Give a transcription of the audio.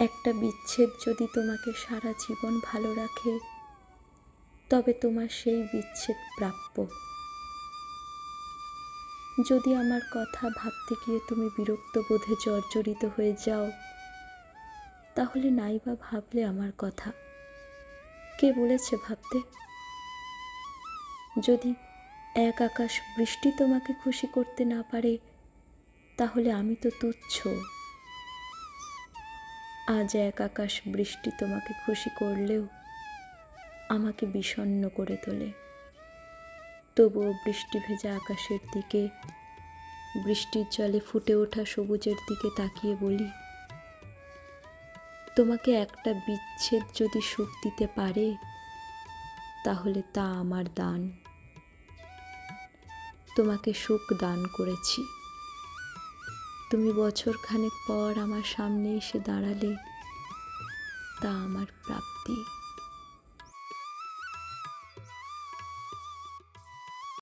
একটা বিচ্ছেদ যদি তোমাকে সারা জীবন ভালো রাখে, তবে তোমার সেই বিচ্ছেদ প্রাপ্য। যদি আমার কথা ভাবতে গিয়ে তুমি বিরক্ত বোধে জর্জরিত হয়ে যাও, তাহলে নাই বা ভাবলে আমার কথা। কে বলেছে ভাবতে? যদি এক আকাশ বৃষ্টি তোমাকে খুশি করতে না পারে, তাহলে আমি তো তুচ্ছ। আজ এক আকাশ বৃষ্টি তোমাকে খুশি করলেও আমাকে বিষণ্ণ করে তোলে। তবুও বৃষ্টি ভেজা আকাশের দিকে, বৃষ্টির জলে ফুটে ওঠা সবুজের দিকে তাকিয়ে বলি, তোমাকে একটা বিচ্ছেদ যদি সুখ দিতে পারে, তাহলে তা আমার দান। তোমাকে সুখ দান করেছি। তুমি বছর খানেক পর আমার সামনে এসে দাঁড়ালে তা আমার প্রাপ্তি।